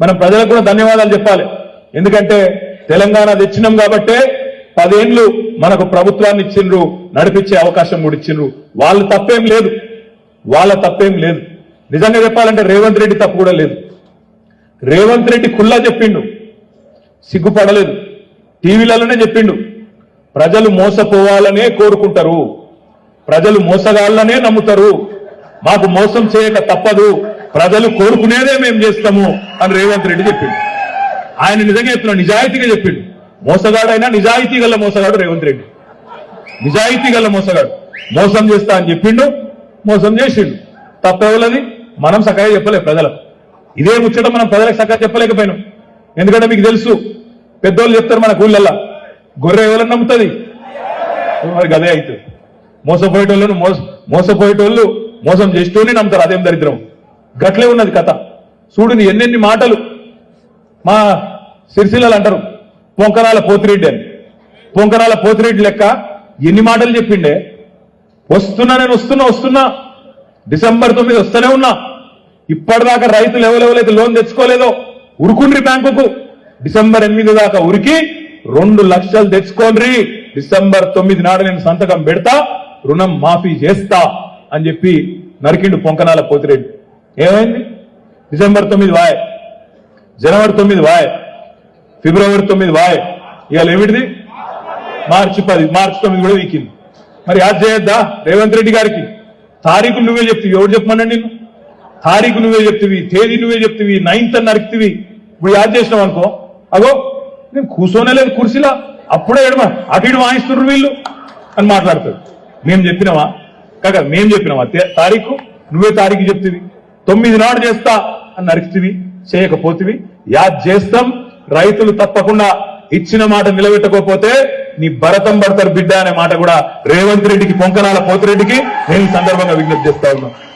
మనం ప్రజలకు కూడా ధన్యవాదాలు చెప్పాలి. ఎందుకంటే తెలంగాణ తెచ్చినాం కాబట్టే పదేండ్లు మనకు ప్రభుత్వాన్ని ఇచ్చిండ్రు నడిపించే అవకాశం కూడా ఇచ్చిండ్రు. వాళ్ళు తప్పేం లేదు. వాళ్ళ తప్పేం లేదు. నిజంగా చెప్పాలంటే రేవంత్ రెడ్డి తప్పు కూడా లేదు. రేవంత్ రెడ్డి కుల్లా చెప్పిండు. సిగ్గుపడలేదు. టీవీలలోనే చెప్పిండు. ప్రజలు మోసపోవాలనే కోరుకుంటారు. ప్రజలు మోసగాళ్ళనే నమ్ముతారు. మాకు మోసం చేయక తప్పదు. ప్రజలు కోరుకునేదే మేము చేస్తాము అని రేవంత్ రెడ్డి చెప్పిండు. ఆయన నిజంగా చెప్తున్నా నిజాయితీగా చెప్పిండు. మోసగాడైనా నిజాయితీ గల మోసగాడు రేవంత్ రెడ్డి. నిజాయితీ గల మోసగాడు. మోసం చేస్తా అని చెప్పిండు మోసం చేసిండు. తప్పెవలది మనం సక్కగా చెప్పలే ప్రజలకు. ఇదే ముచ్చట మనం ప్రజలకు సక్కగా చెప్పలేకపోయినాం. ఎందుకంటే మీకు తెలుసు పెద్దోళ్ళు చెప్తారు మన ఊళ్ళల్లా గొర్రె ఎవరన్నా నమ్ముతుంది? మరి గదే అవుతుంది. మోసపోయేటోళ్ళను మోస మోసపోయేటోళ్ళు మోసం చేస్తూనే నమ్ముతారు అదేం దరిద్రం. గట్లే ఉన్నది కథ. చూడుని ఎన్నెన్ని మాటలు మా సిరిసిల్లలు అంటారు. పొంకరాల పోతిరెడ్డి అని. పొంకరాల పోతిరెడ్డి లెక్క ఎన్ని మాటలు చెప్పిండే? వస్తున్నా నేను వస్తున్నా వస్తున్నా. డిసెంబర్ తొమ్మిది వస్తూనే ఉన్నా. ఇప్పటిదాకా రైతులు ఎవరెవరైతే లోన్ తెచ్చుకోలేదో ఉరుకుండ్రి బ్యాంకుకు డిసెంబర్ ఎనిమిది దాకా ఉరికి రెండు లక్షలు తెచ్చుకోండి డిసెంబర్ తొమ్మిది నాడు నేను సంతకం పెడతా రుణం మాఫీ చేస్తా అని చెప్పి నరికిండు పొంకనాల పోతిరెడ్డి. ఏమైంది? డిసెంబర్ తొమ్మిది వాయ్. జనవరి తొమ్మిది వాయ్. ఫిబ్రవరి తొమ్మిది వాయ్. ఇవాళ ఏమిటిది? మార్చి పది. మార్చి తొమ్మిది కూడా వీకింది. మరి యాద్ చేయొద్దా? రేవంత్ రెడ్డి గారికి. తారీఖు నువ్వే చెప్తివి. ఎవరు చెప్పమనండి నిన్ను తారీఖు నువ్వే చెప్తివి. తేదీ నువ్వే చెప్తివి. నైన్త్ అని నరికితివి. ఇప్పుడు యాద్ చేసినావు అనుకో. అగో నేను కూర్చోనే లేదు కుర్చీలా. అప్పుడే ఎడమ అటు ఇటు వాయిస్తున్నారు వీళ్ళు అని మాట్లాడతాడు. మేము చెప్పినావా కాక మేము చెప్పినావా తారీఖు? నువ్వే తారీఖు చెప్తివి. తొమ్మిది నాడు చేస్తా అని నరికితివి చేయకపోతివి. యాద్ చేస్తాం రైతులు తప్పకుండా ఇచ్చిన మాట నిలబెట్టకపోతే నీ భరతం పడతారు బిడ్డ అనే మాట కూడా రేవంత్ రెడ్డికి పొంకనాల పోతిరెడ్డికి నేను ఈ సందర్భంగా విజ్ఞప్తి చేస్తా ఉన్నా.